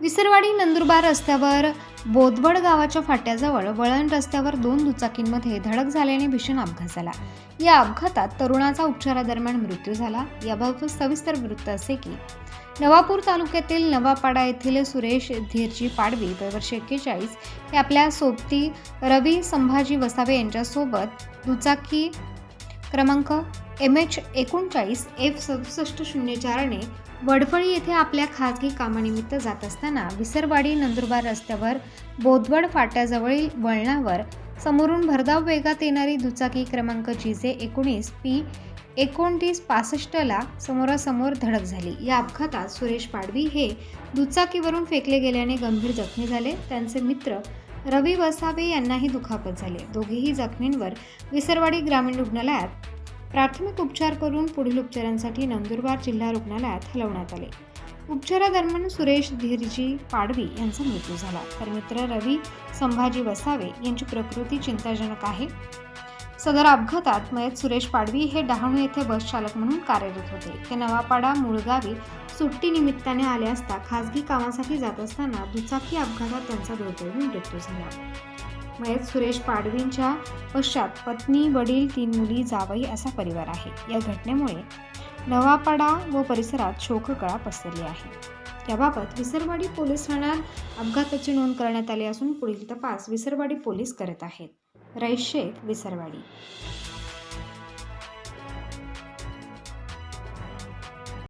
विसरवाडी नंदुरबार रस्त्यावर बोदवड गावाच्या फाट्याजवळ वळण रस्त्यावर दोन दुचाकींमध्ये धडक झाल्याने भीषण अपघात झाला. या अपघातात तरुणाचा उपचारादरम्यान मृत्यू झाला. याबाबत सविस्तर वृत्त असे की नवापूर तालुक्यातील नवापाडा येथील सुरेश धीरजी पाडवी वर्ष एक्केचाळीस हे आपल्या सोबती रवी संभाजी वसावे यांच्यासोबत दुचाकी क्रमांक एम एच एकोणचाळीस एफ सदुसष्ट शून्य चारने वडफळी येथे आपल्या खाजगी कामानिमित्त जात असताना विसरवाडी नंदुरबार रस्त्यावर बोदवड फाट्याजवळील वळणावर समोरून भरधाव वेगात येणारी दुचाकी क्रमांक जी जे एकोणीस पी एकोणतीस पासष्टला समोरासमोर धडक झाली. या अपघातात सुरेश पाडवी हे दुचाकीवरून फेकले गेल्याने गंभीर जखमी झाले. त्यांचे मित्र रवी वसावे यांनाही दुखापत झाले. दोघेही जखमींवर विसरवाडी ग्रामीण रुग्णालयात प्राथमिक उपचार करून पुढील उपचारांसाठी नंदुरबार जिल्हा रुग्णालयात हलवण्यात आले. उपचारादरम्यान सुरेश धीरजी पाडवी यांचा मृत्यू झाला. तर मित्र रवी संभाजी वसावे यांची प्रकृती चिंताजनक आहे. सदर अपघातात मयत सुरेश पाडवी हे डहाणू येथे बस चालक म्हणून कार्यरत होते. ते नवापाडा मुळगावी सुट्टी निमित्ताने आले असता खासगी कामासाठी जात असताना दुचाकी अपघातात त्यांचा दुर्दैवी मृत्यू झाला. मयत सुरेश पाडवींच्या पश्चात पत्नी वडील तीन मुली जावई असा परिवार आहे. या घटनेमुळे नवापाडा व परिसरात शोककळा पसरली आहे. याबाबत विसरवाडी पोलीस ठाण्यात अपघाताची नोंद करण्यात आली असून पुढील तपास विसरवाडी पोलीस करत आहेत. रईस शेख विसरवाडी.